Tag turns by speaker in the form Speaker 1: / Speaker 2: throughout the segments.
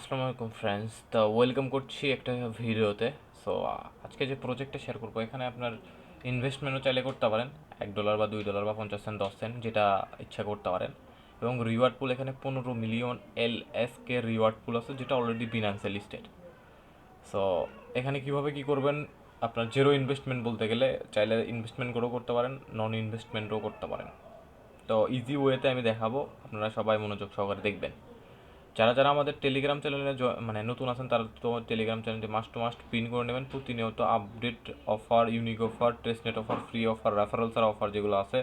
Speaker 1: আসসালামু আলাইকুম ফ্রেন্ডস তো ওয়েলকাম করছি একটা ভিডিওতে সো আজকে যে প্রজেক্টটা শেয়ার করব, এখানে আপনার ইনভেস্টমেন্টও চাইলে করতে পারেন। এক ডলার বা দুই ডলার বা পঞ্চাশ সেন্ট দশ সেন্ট যেটা ইচ্ছা করতে পারেন। এবং রিওয়ার্ড পুল এখানে পনেরো million L S K reward pool আছে, যেটা অলরেডি বিনান্সে লিস্টেড সো এখানে কীভাবে কি করবেন? আপনার জিরো ইনভেস্টমেন্ট বলতে গেলে, চাইলে ইনভেস্টমেন্ট করেও করতে পারেন নন ইনভেস্টমেন্টও করতে পারেন। তো ইজি ওয়েতে আমি দেখাবো, আপনারা সবাই মনোযোগ সহকারে দেখবেন। যারা যারা আমাদের টেলিগ্রাম চ্যানেলে মানে নতুন আছেন, তারা তো টেলিগ্রাম চ্যানেলটি মাস্ট টু মাস্ট পিন করে নেবেন। প্রতিনিয়ত update offer unique offer testnet offer free offer referrals আর অফার যেগুলো আছে,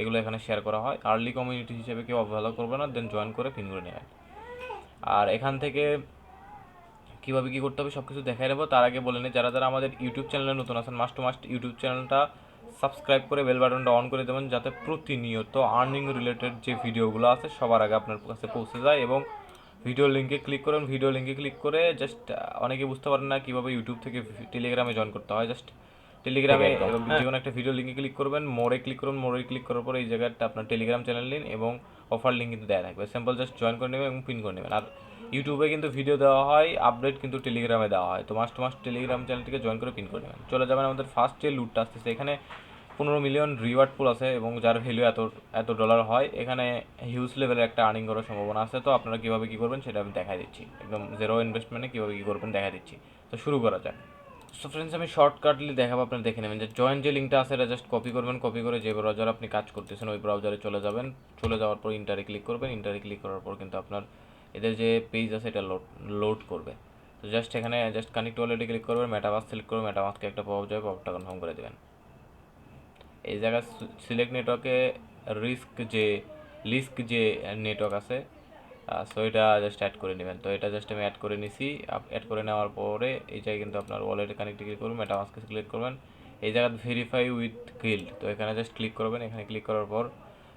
Speaker 1: এগুলো এখানে শেয়ার করা হয়। আর্লি কমিউনিটি হিসেবে কেউ অবহেলা করবে না দেন জয়েন করে পিন করে নেবেন। আর এখান থেকে কীভাবে কী করতে হবে সব কিছু দেখাই দেবো তার আগে বলে নিই, যারা যারা আমাদের ইউটিউব চ্যানেলে নতুন আছেন মাস্ট টু মাস্ট ইউটিউব চ্যানেলটা সাবস্ক্রাইব করে বেল বাটনটা অন করে দেবেন, যাতে প্রতিনিয়ত আর্নিং রিলেটেড যে ভিডিওগুলো আছে, সবার আগে আপনার কাছে পৌঁছে যায় এবং ভিডিও লিঙ্কে ক্লিক করুন। ভিডিও লিঙ্কে ক্লিক করে জাস্ট অনেকে বুঝতে পারেন না কীভাবে ইউটিউব থেকে টেলিগ্রামে জয়েন করতে হয়। জাস্ট টেলিগ্রামে যে কোনো একটা ভিডিও লিঙ্কে ক্লিক করবেন মোড়ে ক্লিক করুন মোড়ে ক্লিক করার পরে এই জায়গাটা আপনার টেলিগ্রাম চ্যানেল লিন এবং অফার লিঙ্ক কিন্তু দেওয়া থাকবে। সিম্পল জাস্ট জয়েন করে নেবেন এবং পিন করে নেবেন। আর ইউটিউবে কিন্তু ভিডিও দেওয়া হয় আপডেট কিন্তু টেলিগ্রামে দেওয়া হয়। তো মাস্ট মাস্ট টেলিগ্রাম চ্যানেলটিকে জয়েন করে পিন করে নেবেন। চলে যাবেন আমাদের ফার্স্ট যে লুটটা আসতেছে এখানে পনেরো মিলিয়ন রিওয়ার্ড পুল আছে এবং যার ভ্যালু এত এত ডলার হয়, এখানে হিউজ লেভেলের একটা আর্নিং করার সম্ভাবনা আছে। তো আপনারা কীভাবে কী করবেন সেটা আমি দেখাই দিচ্ছি। একদম জিরো ইনভেস্টমেন্টে কীভাবে কী করবেন দেখা দিচ্ছি। তো শুরু করা যাক। সো ফ্রেন্ডস আমি শর্টকাটলি দেখাবো, আপনারা দেখে নেবেন যে জয়েন যে লিঙ্কটা আছে, এটা জাস্ট কপি করবেন কপি করে যে ব্রাউজার আপনি কাজ করতেছেন, ওই ব্রাউজারে চলে যাবেন। চলে যাওয়ার পর ইন্টারে ক্লিক করবেন। ইন্টারে ক্লিক করার পর কিন্তু আপনার এদের যে পেজ আছে, এটা লোড লোড করবে। তো জাস্ট এখানে জাস্ট কানেক্ট ওয়ালেটে ক্লিক করবেন মেটামাস সিলেক্ট করবেন মেটামাসকে একটা পাওয়া যাবে পাওয়ারটা কনফার্ম করে দেবেন। এই জায়গায় সিলেক্ট নেটওয়ার্কে রিস্ক যে লিস্ক যে নেটওয়ার্ক আছে সো এটা জাস্ট অ্যাড করে নেবেন। তো এটা জাস্ট আমি অ্যাড করে নিছি। অ্যাড করে নেওয়ার পরে এই জায়গায় কিন্তু আপনার ওয়ালেটে কানেক্ট ক্লিক করবেন মেটামাস্কে ক্লিক করবেন। এই জায়গায় ভেরিফাই উইথ গিল্ড তো এখানে জাস্ট ক্লিক করবেন। এখানে ক্লিক করার পর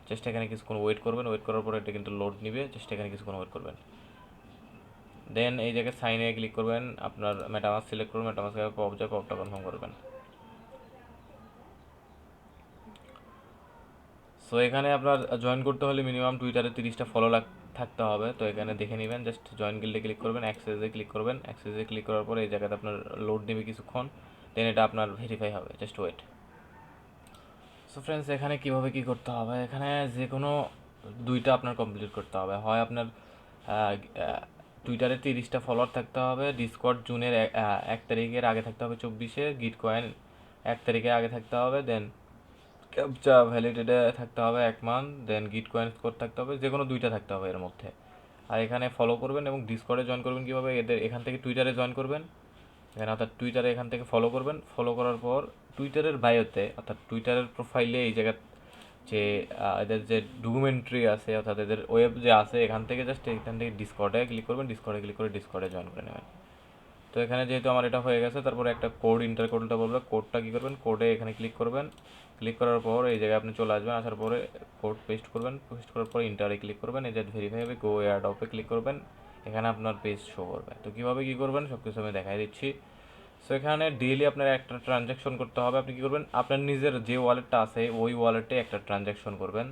Speaker 1: জাস্ট এখানে কিছুক্ষণ ওয়েট করবেন। ওয়েট করার পর এটা কিন্তু লোড নিবে। জাস্ট এখানে কিছুক্ষণ ওয়েট করবেন। দেন এই জায়গায় সাইনে ক্লিক করবেন। আপনার মেটামাস সিলেক্ট করবেন। পপ যায় পপটা কনফার্ম করবেন। সো এখানে আপনার জয়েন করতে হলে মিনিমাম টুইটারে তিরিশটা ফলো লাগ, থাকতে হবে। তো এখানে দেখে নেবেন জাস্ট জয়েন গিল্ডে ক্লিক করবেন অ্যাক্সেসে ক্লিক করবেন। অ্যাক্সেসে ক্লিক করার পরে এই জায়গাতে আপনার লোড নেবে কিছুক্ষণ দেন এটা আপনার ভেরিফাই হবে জাস্ট ওয়েট সো ফ্রেন্ডস এখানে কীভাবে কী করতে হবে? এখানে যে কোনো দুইটা আপনার কমপ্লিট করতে হবে। হয় আপনার টুইটারে তিরিশটা ফলোয়ার থাকতে হবে ডিসকর্ড জুনের এক- তারিখের আগে থাকতে হবে, চব্বিশে। গিট কয়েন এক তারিখে আগে থাকতে হবে দেন ক্যাপচা ভ্যালিডেটে থাকতে হবে এক মান্থ দেন গিট কয়েন স্কোর থাকতে হবে যে কোনো দুইটা থাকতে হবে এর মধ্যে। আর এখানে ফলো করবেন এবং ডিসকর্ডে জয়েন করবেন কীভাবে? এদের এখান থেকে টুইটারে জয়েন করবেন। এখানে অর্থাৎ টুইটারে এখান থেকে ফলো করবেন। ফলো করার পর টুইটারের বায়োতে অর্থাৎ টুইটারের প্রোফাইলে এই জায়গা যে এদের যে ডকুমেন্টারি আছে, অর্থাৎ এদের ওয়েব যে আছে, এখান থেকে জাস্ট এখান থেকে ডিসকর্ডে ক্লিক করবেন। ডিসকর্ডে ক্লিক করে ডিসকর্ডে জয়েন করে নেবেন। তো এখানে যেহেতু আমার এটা হয়ে গেছে, তারপরে একটা কোড ইন্টার কোডটা বলবে। কোডটা কী করবেন? কোডে এখানে ক্লিক করবেন। ক্লিক করার পর এই জায়গায় আপনি চলে আসবেন, আসার পরে কোড পেস্ট করবেন। পেস্ট করার পরে ইন্টারে ক্লিক করবেন, এই যে ভেরিফাই হবে গো এয়ার অপে ক্লিক করবেন। এখানে আপনার পেজ শো করবে। তো কীভাবে কী করবেন? সব কিছু আমি দেখাই দিচ্ছি। সো এখানে ডেইলি আপনার একটা ট্রানজ্যাকশন করতে হবে। আপনি কী করবেন? আপনার নিজের যে ওয়ালেটটা আছে, ওই ওয়ালেটে একটা ট্রানজ্যাকশন করবেন।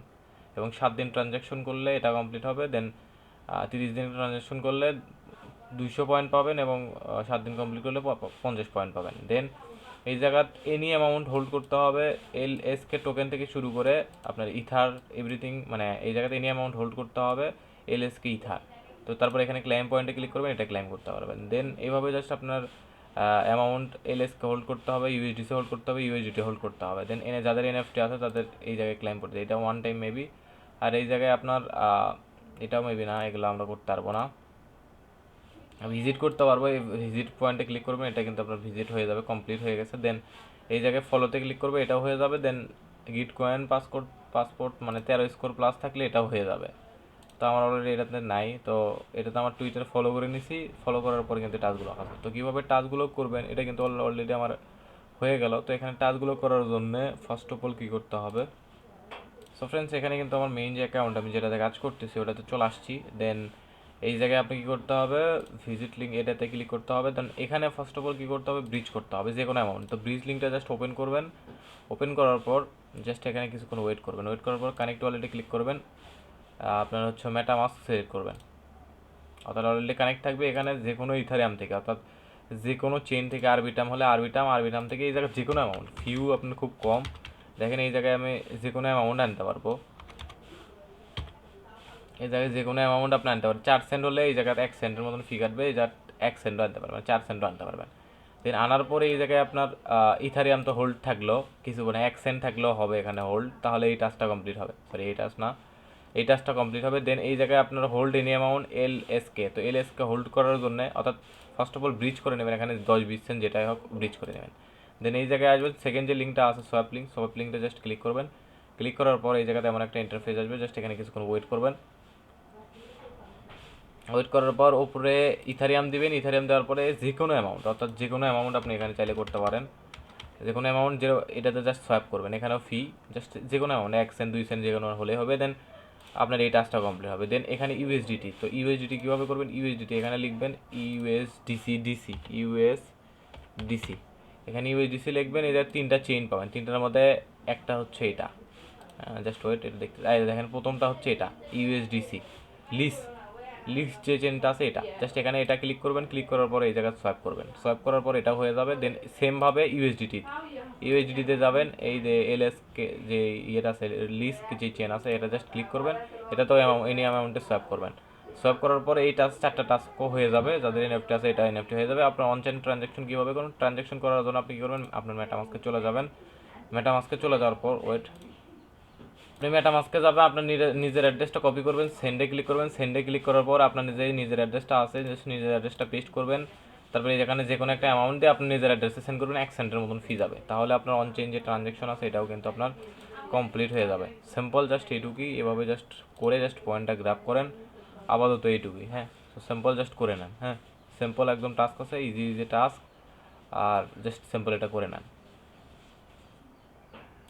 Speaker 1: এবং সাত দিন ট্রানজ্যাকশন করলে এটা কমপ্লিট হবে। দেন তিরিশ দিন ট্রানজ্যাকশন করলে দুইশো পয়েন্ট পাবেন এবং সাত দিন কমপ্লিট করলে পঞ্চাশ পয়েন্ট পাবেন। দেন এই জায়গাত এনি অ্যামাউন্ট হোল্ড করতে হবে। এল এস কে টোকেন থেকে শুরু করে আপনার ইথার এভরিথিং মানে এই জায়গাতে এনি অ্যামাউন্ট হোল্ড করতে হবে এল এস কে ইথার তো তারপর এখানে ক্লাইম পয়েন্টে ক্লিক করবেন, এটা ক্লাইম করতে পারবেন। দেন এইভাবে জাস্ট আপনার amount L S K hold করতে হবে ইউএসডিসি হোল্ড করতে হবে ইউএসডিটি হোল্ড করতে হবে। দেন এনে যাদের এনএফটি আছে তাদের এই জায়গায় ক্লাইম করতে। এটা ওয়ান টাইম মেবি আর এই জায়গায় আপনার এটাও মেবি না, এগুলো আমরা করতে পারব না। ভিজিট করতে পারব, এই ভিজিট পয়েন্টে ক্লিক করবেন এটা কিন্তু আপনার ভিজিট হয়ে যাবে কমপ্লিট হয়ে গেছে দেন এই জায়গায় ফলোতে ক্লিক করবে, এটাও হয়ে যাবে দেন গিট কয়েন পাসপোর্ট পাসপোর্ট মানে তেরো স্কোর প্লাস থাকলে এটাও হয়ে যাবে। তো আমার অলরেডি এটাতে নাই, তো এটাতে আমার টুইটার ফলো করে নিছি ফলো করার পরে কিন্তু টাচগুলো আসবে। তো কীভাবে টাচগুলো করবেন, এটা কিন্তু অলরেডি আমার হয়ে গেল, তো এখানে টাচগুলো করার জন্য ফার্স্ট অফ অল কী করতে হবে? সো ফ্রেন্ডস এখানে কিন্তু আমার মেইন যে অ্যাকাউন্ট আমি যেটাতে কাজ করতেছি, ওটাতে চলে আসছি দেন এই জায়গায় আপনি কী করতে হবে? ভিজিট লিঙ্ক এটাতে ক্লিক করতে হবে। দেন এখানে ফার্স্ট অফ অল কী করতে হবে? ব্রিজ করতে হবে যে কোনো অ্যামাউন্ট তো ব্রিজ লিঙ্কটা জাস্ট ওপেন করবেন। ওপেন করার পর জাস্ট এখানে কিছুক্ষণ ওয়েট করবেন। ওয়েট করার পর কানেক্ট ওয়ালেটে ক্লিক করবেন। আপনার হচ্ছে মেটা মাস্ক সিলেক্ট করবেন। অর্থাৎ অলরেডি কানেক্ট থাকবে এখানে যে কোনো ইথারিয়াম থেকে। অর্থাৎ যে কোনো চেন থেকে আরবিটাম হলে আরবিটাম আরবিটাম থেকে এই জায়গায় যে কোনো অ্যামাউন্ট ফিউ আপনার খুব কম। দেখেন এই জায়গায় আমি যে কোনো অ্যামাউন্ট আনতে পারব। এই জায়গায় যে কোনো অ্যামাউন্ট আপনি আনতে পারবেন। চার সেন্ট হলে এই জায়গাতে এক সেন্টের মতন ফি কাটবে, এই জায়গা এক সেন্টও আনতে পারবেন চার সেন্টও আনতে পারবেন। দেন আনার পরে এই জায়গায় আপনার ইথারিয়াম তো হোল্ড থাকল, কিছু মানে এক সেন্ট থাকলেও হবে এখানে হোল্ড তাহলে এই টাস্কটা কমপ্লিট হবে। সরি এই টাস্ক না, এই টাস্কটা কমপ্লিট হবে। দেন এই জায়গায় আপনার hold any amount L S K তো এল এস কে হোল্ড করার জন্য, অর্থাৎ ফার্স্ট অফ অল ব্রিজ করে নেবেন এখানে দশ বিশ সেন্ট যেটাই হোক ব্রিজ করে নেবেন। দেন এই জায়গায় আসবেন সেকেন্ড যে লিঙ্কটা আছে সোয়াপ লিঙ্ক সোয়াপ লিঙ্কটা জাস্ট ক্লিক করবেন। ক্লিক করার পর এই জায়গাতে এমন একটা ইন্টারফেস আসবে জাস্ট এখানে কিছুক্ষণ ওয়েট করবেন। ওয়েট করার পর উপরে ইথারিয়াম দিবেন, ইথারিয়াম দেওয়ার পরে যে কোনো অ্যামাউন্ট অর্থাৎ যে কোনো অ্যামাউন্ট আপনি এখানে চাইলে করতে পারেন। যে কোনো অ্যামাউন্ট যে এটাতে জাস্ট সোয়াপ করবেন, এখানেও ফি জাস্ট যে কোনো অ্যামাউন্ট এক সেন্ট দুই সেন্ট যে কোনো হলে হবে দেন আপনার এই টাস্কটা কমপ্লিট হবে। দেন এখানে ইউএসডিটি তো ইউএসডিটি কীভাবে করবেন? ইউএসডিটি এখানে লিখবেন ইউএসডিসি ডিসি ইউএস ডিসি এখানে ইউএসডিসি লিখবেন, এদের তিনটা চেইন পাবেন। তিনটার মধ্যে একটা হচ্ছে এটা। জাস্ট ওয়েট এটা দেখতে দেখেন, প্রথমটা হচ্ছে এটা ইউএসডিসি লিস লিস্ট যে চেনটা আছে এটা জাস্ট এখানে এটা ক্লিক করবেন ক্লিক করার পরে এই জায়গায় সোয়াইপ করবেন। সোয়াইপ করার পর এটা হয়ে যাবে দেন সেমভাবে ইউএসডিটি ইউএসডিটিতে যাবেন এই যে এলএস কে যে ইয়েটা আছে লিস্ট যে চেন আছে এটা জাস্ট ক্লিক করবেন এটা তো এনি অ্যামাউন্টে সোয়াইপ করবেন। সোয়াইপ করার পরে এই টাস্ক চারটা টাস্কও হয়ে যাবে যাদের এনএফটি আছে এটা এনএফটি হয়ে যাবে। আপনার অনচেন ট্রানজ্যাকশন কীভাবে করুন ট্রানজ্যাকশন করার জন্য আপনি কী করবেন আপনার মেটামাস্কে চলে যাবেন। মেটামাস্কে চলে যাওয়ার পর ওয়েট আপনি মেটামাস্কে যাবে, আপনার নিজের অ্যাড্রেসটা কপি করবেন সেন্ডে ক্লিক করবেন সেন্ডে ক্লিক করার পর আপনার নিজের নিজের অ্যাড্রেসটা আছে জাস্ট নিজের অ্যাড্রেসটা পেস্ট করবেন। তারপরে যেখানে যে কোনো একটা অ্যামাউন্ট দিয়ে আপনি নিজের অ্যাড্রেসে সেন্ড করবেন, এক সেন্টের মতন ফি যাবে। তাহলে আপনার অন চেঞ্জ যে ট্রানজ্যাকশন আছে, এটাও কিন্তু আপনার কমপ্লিট হয়ে যাবে। সিম্পল জাস্ট এইটুকুই, এভাবে জাস্ট করে জাস্ট পয়েন্টটা গ্রাফ করেন। আপাতত এইটুকুই হ্যাঁ? তো সিম্পল জাস্ট করে নেন হ্যাঁ? সিম্পল একদম টাস্ক আছে ইজি ইজি টাস্ক আর জাস্ট সিম্পল এটা করে নেন।